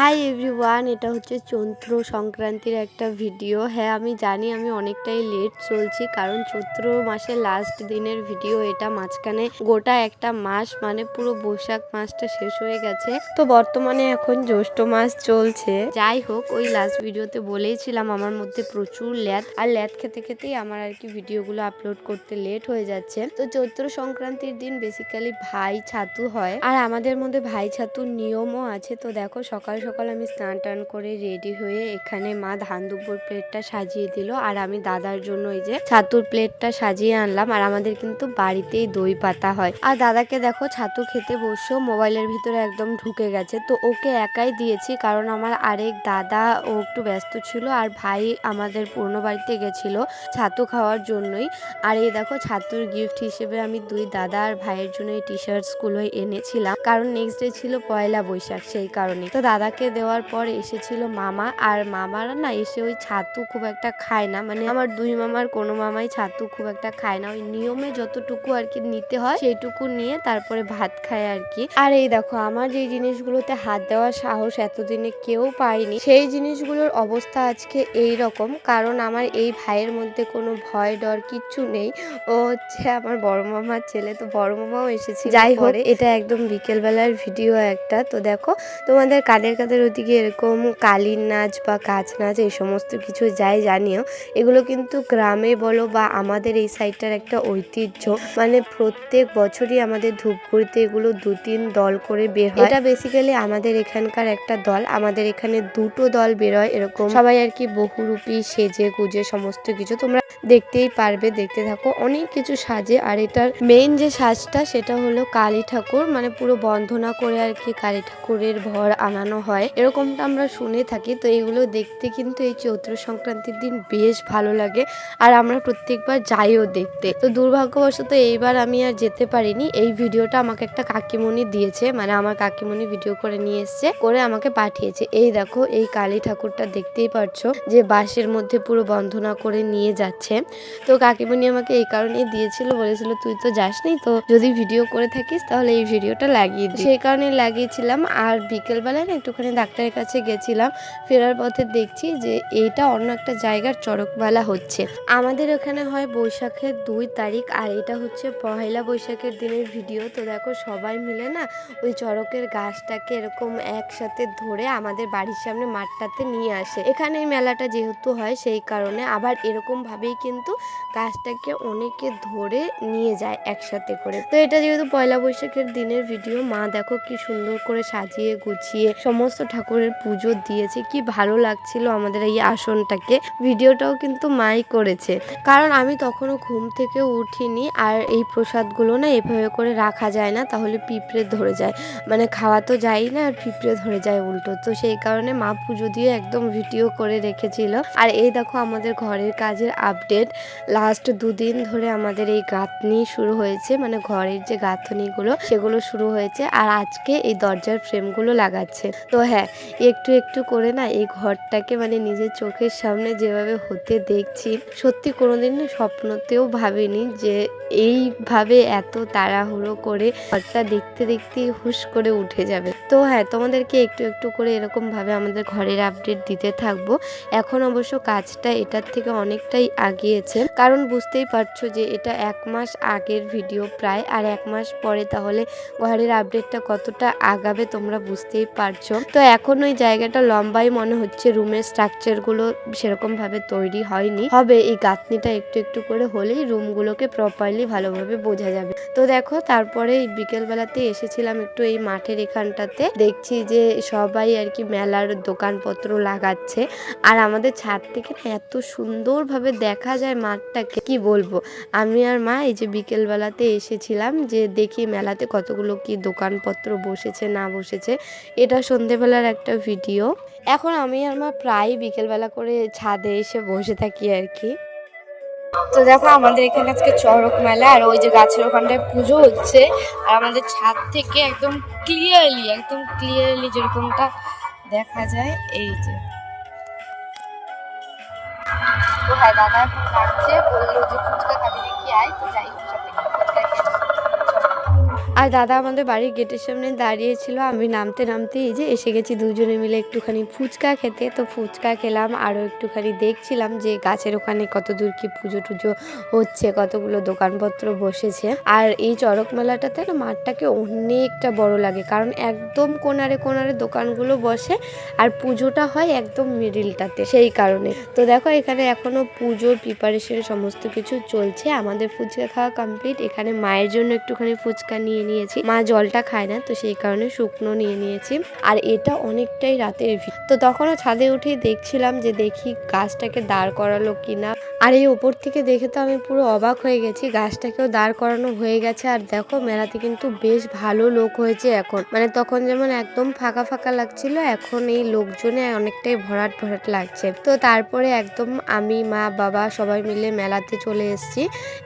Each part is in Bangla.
হাই এভরিওয়ান এটা হচ্ছে চৈত্র সংক্রান্তির একটা ভিডিও হ্যাঁ আমি জানি আমি অনেকটাই লেট চলছি, কারণ চৈত্র মাসের লাস্ট দিনের ভিডিও এটা মাঝখানে গোটা একটা মাস মানে পুরো বৈশাখ মাসটা শেষ হয়ে গেছে। তো বর্তমানে এখন জ্যৈষ্ঠ মাস চলছে। যাই হোক, ওই লাস্ট ভিডিওতে বলেইছিলাম আমার মধ্যে প্রচুর ল্যাদ, আর ল্যাদ খেতে খেতেই আমার আর কি ভিডিওগুলো আপলোড করতে লেট হয়ে যাচ্ছে। তো চৈত্র সংক্রান্তির দিন বেসিক্যালি ভাই ছাতু হয়, আর আমাদের মধ্যে ভাই ছাতুর নিয়মও আছে। তো দেখো, সকাল সকাল আমি স্নান টান করে রেডি হয়ে এখানে মা ধান দুপুর প্লেটটা সাজিয়ে দিল। আর আমি দাদার জন্য এই যে ছাতুর প্লেটটা সাজিয়ে আনলাম। আর আমাদের কিন্তু বাড়িতেই দই পাতা হয়। আর দাদাকে দেখো ছাতু খেতে বসেও মোবাইলের ভিতরে একদম ঢুকে গেছে। তো ওকে একাই দিয়েছি, কারণ আমার আরেক দাদা ও একটু ব্যস্ত ছিল আর ভাই আমাদের পুরনো বাড়িতে গেছিল ছাতু খাওয়ার জন্যই। আর এই দেখো ছাতুর গিফট হিসেবে আমি দুই দাদা আর ভাইয়ের জন্য এই টি শার্টসগুলো এনেছিলাম। কারণ নেক্সট ডে ছিল পয়লা বৈশাখ সেই কারণে। তো দাদাকে দেওয়ার পর এসেছিল মামা। আর মামারা না এসে ওই ছাতু খুব একটা খায় না। মানে আমার দুই মামার কোনো মামাই ছাতু খুব একটা খায় না। ওই নিয়মে যতটুকু আর কি নিতে হয় সেইটুকু নিয়ে তারপরে ভাত খায় আর কি। আর এই দেখো আমার যে জিনিসগুলোতে হাত দেওয়ার সাহস এতদিনে কেউ পায়নি সেই জিনিসগুলোর অবস্থা আজকে এই রকম কারণ আমার এই ভাইয়ের মধ্যে কোনো ভয় ডর কিচ্ছু নেই। ও হচ্ছে আমার বড় মামার ছেলে। তো বড় মামাও এসেছে যাই হোক এটা একদম বিকেলবেলার ভিডিও একটা। তো দেখো তোমাদের কাদের কাদের ওদিকে এরকম কালীর নাচ বা কাজ নাচ এই সমস্ত কিছু যায় জানিও, এগুলো কিন্তু গ্রামে বলো বা আমাদের এই সাইডটার একটা ঐতিহ্য। মানে প্রত্যেক বছরই আমাদের ধূপগুড়িতে এগুলো দু তিন দল করে বের হয়। এটা বেসিক্যালি আমাদের এখানকার একটা দল। আমাদের এখানে দুটো দল বেরোয় এরকম। সবাই আর কি বহুরূপী সেজে গুজে সমস্ত কিছু তোমরা দেখতেই পারবে, দেখতে থাকো। অনেক কিছু সাজে আর এটার মেইন যে সাজটা সেটা হলো কালী ঠাকুর। মানে পুরো বন্ধনা করে আর কি কালী ঠাকুরের ভর আনানো হয়। এরকমটা আমরা শুনে থাকি। তো এগুলো দেখতে কিন্তু এই চৈত্র সংক্রান্তির দিন বেশ ভালো লাগে আর আমরা প্রত্যেকবার যাইও দেখতে। তো দুর্ভাগ্যবশত এইবার আমি আর যেতে পারিনি। এই ভিডিওটা আমাকে একটা কাকিমণি দিয়েছে মানে আমার কাকিমণি ভিডিও করে নিয়ে এসছে, করে আমাকে পাঠিয়েছে। এই দেখো, এই কালী ঠাকুরটা দেখতেই পারছ যে বাঁশের মধ্যে পুরো বন্ধনা করে নিয়ে যাচ্ছে। তো কাকিমণি আমাকে এই কারণেই দিয়েছিল, বলেছিল, তুই তো যাসনি, তো যদি ভিডিও করে থাকিস, তাহলে এই ভিডিওটা লাগিয়ে দিই সেই কারণে লাগিয়েছিলাম। আর বিকেলবেলায় না একটুখানি ডাক্তারের কাছে গেছিলাম, ফেরার পথে দেখছি যে এইটা অন্য একটা জায়গার চড়ক মেলা হচ্ছে। আমাদের ওখানে হয় বৈশাখের দুই তারিখ আর এটা হচ্ছে পহেলা বৈশাখের দিনের ভিডিও। তো দেখো সবাই মিলে না ওই চড়কের গাছটাকে এরকম একসাথে ধরে আমাদের বাড়ির সামনে মাঠটাতে নিয়ে আসে। এখানে মেলাটা যেহেতু হয় সেই কারণে আবার এরকম ভাবেই কিন্তু গাছটাকে অনেকে ধরে নিয়ে যায় একসাথে করে। তো এটা যেহেতু পয়লা বৈশাখের দিনের ভিডিও, মা দেখো কি সুন্দর করে সাজিয়ে গুছিয়ে সমস্ত ঠাকুরের পুজো দিয়েছে। কি ভালো লাগছিল আমাদের এই আসনটাকে। ভিডিওটাও কিন্তু মাই করেছে। কারণ আমি তখনও ঘুম থেকে উঠিনি আর এই প্রসাদগুলো না এভাবে করে রাখা যায় না, তাহলে পিঁপড়ে ধরে যায়। মানে খাওয়া তো যাই না আর পিঁপড়ে ধরে যায় উল্টো। তো সেই কারণে মা পুজো দিয়ে একদম ভিডিও করে রেখেছিল। আর এই দেখো আমাদের ঘরের কাজের আপডেট। লাস্ট দুদিন ধরে আমাদের এই গাঁথনি শুরু হয়েছে। মানে ঘরের যে গাঁথনিগুলো, সেগুলো শুরু হয়েছে। আর আজকে এই দরজার ফ্রেমগুলো লাগাচ্ছে। তো হ্যাঁ একটু একটু করে না এই ঘরটাকে মানে নিজের চোখের সামনে যেভাবে হতে দেখছি, সত্যি কোনোদিন স্বপ্নতেও ভাবিনি যে এইভাবে এত তাড়াহুড়ো করে ঘরটা দেখতে দেখতে হুশ করে উঠে যাবে। তো হ্যাঁ তোমাদেরকে একটু একটু করে এরকম ভাবে আমাদের ঘরের আপডেট দিতে থাকব। এখন অবশ্য কাজটা এটার থেকে অনেকটাই আগিয়েছে। কারণ বুঝতেই পারছ যে এটা এক মাস আগের ভিডিও প্রায়, আর এক মাস পরে তাহলে ঘরের আপডেটটা কতটা আগাবে তোমরা বুঝতেই পারছ। তো এখন ওই জায়গাটা লম্বাই মনে হচ্ছে, রুমের স্ট্রাকচারগুলো সেরকম ভাবে তৈরি হয়নি। হবে এই গাঁথনিটা একটু একটু করে হলেই রুমগুলোকে প্রপারলি ভালোভাবে বোঝা যাবে। তো দেখো, তারপরে বিকেলবেলাতে এসেছিলাম একটু এই মাঠের এখানটাতে। দেখছি যে সবাই আর কি মেলার দোকানপত্র লাগাচ্ছে। আর আমাদের ছাদ থেকে না এত সুন্দরভাবে দেখা যায় মাঠটাকে। কি বলব? আমি আর মা এই যে বিকেলবেলাতে এসেছিলাম যে দেখি মেলাতে কতগুলো কি দোকানপত্র বসেছে, না বসেছে। এটা সন্ধেবেলার একটা ভিডিও। এখন আমি আমার প্রায় বিকেলবেলা করে ছাদে এসে বসে থাকি আর কি। তো দেখো আমাদের এখানে আজকে চড়ক মেলা, আর ওই যে গাছের ওখানটায় পুজো হচ্ছে। আর আমাদের ছাদ থেকে একদম ক্লিয়ারলি একদম ক্লিয়ারলি যেরকমটা দেখা যায়, এই যে। তো হ্যাঁ দাদা এখন ডাকছে বলল যে ফুচকা খাবি নাকি, আয়, তো যাই। আর দাদা আমাদের বাড়ির গেটের সামনে দাঁড়িয়েছিল, আমি নামতে নামতে এই যে এসে গেছি দুজনে মিলে একটুখানি ফুচকা খেতে। তো ফুচকা খেলাম, আরও একটুখানি দেখছিলাম যে গাছের ওখানে কত দূর কি পুজো টুজো হচ্ছে, কতগুলো দোকানপত্র বসেছে। আর এই চড়ক মেলাটাতে না মাঠটাকে অনেকটা বড় লাগে, কারণ একদম কোনারে কোনারে দোকানগুলো বসে, আর পুজোটা হয় একদম মিডিলটাতে সেই কারণে। তো দেখো, এখানে এখনও পুজোর প্রিপারেশন সমস্ত কিছু চলছে, আমাদের ফুচকা খাওয়া কমপ্লিট এখানে মায়ের জন্য একটুখানি ফুচকা নিয়ে নিয়েছি। মা জলটা খায় না, তো সেই কারণে শুকনো নিয়ে নিয়েছি। আর এটা অনেকটাই রাতের ভিড় তো তখনও ছাদে উঠেই দেখছিলাম যে দেখি গাছটাকে দাঁড় করালো কিনা। আর এই ওপর থেকে দেখে তো আমি পুরো অবাক হয়ে গেছি, গাছটাকেও দাঁড় করানো হয়ে গেছে। আর দেখো, মেলাতে কিন্তু বেশ ভালো লোক হয়েছে এখন। মানে তখন যেমন একদম ফাঁকা ফাঁকা লাগছিল, এখন এই লোকজনে অনেকটাই ভরাট ভরাট লাগছে। তো তারপরে একদম আমি, মা, বাবা সবাই মিলে মেলাতে চলে এসেছি।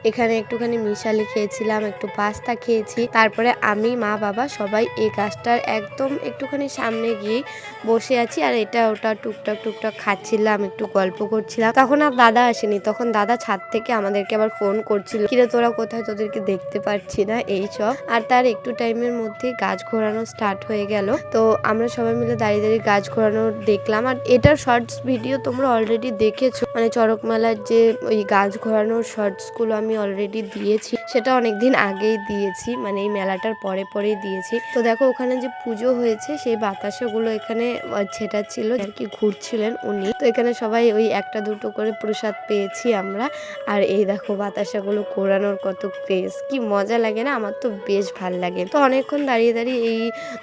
এখানে একটুখানি মিশালি খেয়েছিলাম, একটু পাস্তা খেয়েছি। তারপরে আমি, মা, বাবা সবাই এই গাছটার একদম একটুখানি সামনে গিয়ে বসে আছি আর এটা ওটা টুকটাক টুকটাক খাচ্ছিলাম, একটু গল্প করছিলাম। তখন আর দাদা আসেনি, তখন দাদা ছাদ থেকে আমাদেরকে আবার ফোন করছিল। কিরে, তোরা কোথায়? তোদেরকে দেখতে পাচ্ছি না, এই সব। আর তার একটু টাইমের মধ্যে গাছ ঘোরানো স্টার্ট হয়ে গেল। তো আমরা সবাই মিলে দাঁড়িয়ে দাঁড়িয়ে গাছ ঘোরানো দেখলাম। আর এটার শর্টস ভিডিও তোমরা অলরেডি দেখেছ। মানে চড়ক মেলার যে ওই গাছ ঘোরানোর শর্টসগুলো আমি অলরেডি দিয়েছি। সেটা অনেকদিন আগেই দিয়েছি। মানে এই মেলাটার পরে পরেই দিয়েছি। তো দেখো, ওখানে যে পুজো হয়েছে, সেই বাতাসাগুলো এখানে ছেটাচ্ছিল। আর কি ঘুরছিলেন উনি। তো এখানে সবাই ওই একটা দুটো করে প্রসাদ পেয়েছি আমরা। আর এই দেখো, বাতাসাগুলো কোরানোর কত ক্রেজ কি মজা লাগে না? আমার তো বেশ ভালো লাগে। তো অনেকক্ষণ দাঁড়িয়ে দাঁড়িয়ে এই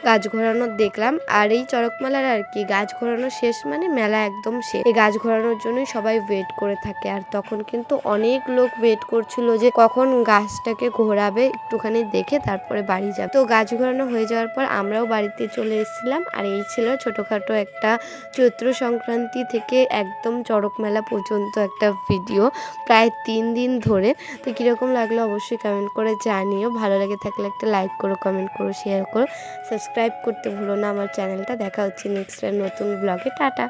গাছ ঘোরানো দেখলাম। আর এই চড়ক মেলার আর কি, গাছ ঘোরানো শেষ মানে মেলা একদম শেষ। এই গাছ ঘোরানোর জন্যই সবাই ওয়েট করে থাকে। আর তখন কিন্তু অনেক লোক ওয়েট করছিল যে কখন গাছটাকে ঘোরাবে, একটুখানি দেখে তারপরে বাড়ি যাবে। তো গাছ ঘোরানো হয়ে যাওয়ার পর আমরাও বাড়িতে চলে এসেছিলাম। আর এই ছিল ছোটোখাটো একটা চৈত্র সংক্রান্তি থেকে একদম চড়ক মেলা পর্যন্ত একটা ভিডিও প্রায় তিন দিন ধরে। তো কীরকম লাগল অবশ্যই কমেন্ট করে জানিও। ভালো লাগে থাকলে একটা লাইক করো কমেন্ট করো শেয়ার করো। সাবস্ক্রাইব করতে ভুলো না। আমার চ্যানেলটা দেখা হচ্ছে নেক্সট নতুন ব্লগে টাটা।